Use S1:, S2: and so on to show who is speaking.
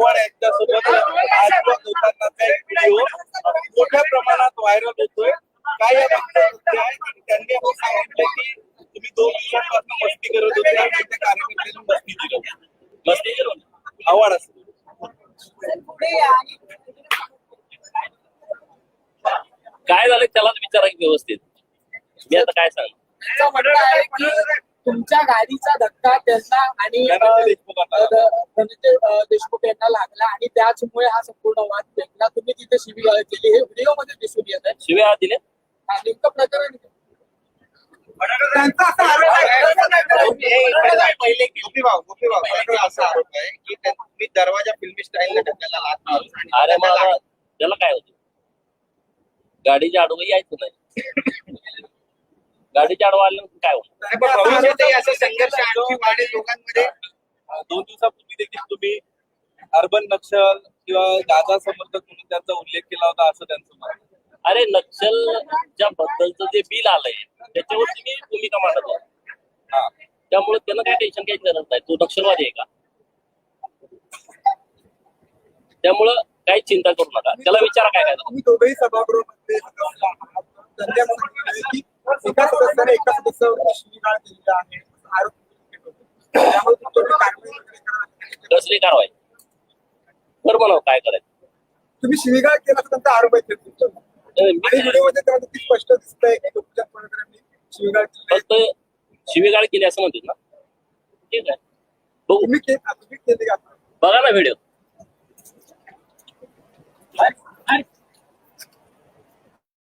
S1: आव्हाड यांच्यासोबत आजोबा होतानाचा एक व्हिडिओ मोठ्या प्रमाणात व्हायरल होतोय. काय या आहे आणि त्यांनी असं सांगितलं की तुम्ही दोन दिवसांपासून मस्ती करत होते. आणि त्या कार्यकर्त्यांनी मस्ती दिलं मस्ती केलं आव्हाड असं
S2: काय झालं त्यालाच विचारा की व्यवस्थित. मी आता काय सांग?
S3: तुमच्या गाडीचा धक्का त्यांना आणि देशमुख यांना लागला आणि त्याचमुळे हा संपूर्ण वाद पेटला. तुम्ही तिथे शिवीगाळ केली. हे व्हिडिओमध्ये दिसून येत आहे.
S2: शिव्या दिले?
S3: हा नेमकं प्रकरण काय?
S4: त्यांचा असा आरोप आहे.
S1: पहिले गोपीभाऊ गोपीभाऊ त्यांचा असा आरोप आहे की तुम्ही दरवाजा फिल्मी स्टाईलने ढकलायला लात मारून
S2: अरे. त्याला काय होतं? गाडीच्या आडवं यायचं नाही? गाडीच्या आडवं आलं काय होतं?
S1: नाही, पण भविष्यातही असा संघर्ष आणखी वाढेल लोकांमध्ये. दोन दिवसापूर्वी देखील तुम्ही अर्बन नक्षल किंवा गाजा समर्थक म्हणून त्यांचा उल्लेख केला होता असं त्यांचं मत आहे.
S2: अरे नक्षलच्या बद्दलचं जे बिल आलंय त्याच्यावरती मी भूमिका मांडत होतो
S1: हा.
S2: त्यामुळे त्यांना काही टेन्शन घ्यायची गरज नाही. तो नक्षलवादी आहे का? त्यामुळं काही चिंता करू नका. त्याला विचारा काय काय
S4: दोघेही सभागृहामध्ये त्यांनी की एका आहे. आरोप कारवाई? करा.
S2: म्हणावं काय करायचं?
S4: तुम्ही शिवीगाळ केला त्यांचा आरोप आहे व्हिडिओमध्ये त्यामध्ये ती स्पष्ट दिसतंय की शिवीगाळ केली
S2: फक्त शिवीगाळ केली असं म्हणतात ना? ठीक आहे. बघू.
S4: तुम्ही के- तुम्ही केली का?
S2: बघा ना व्हिडिओ.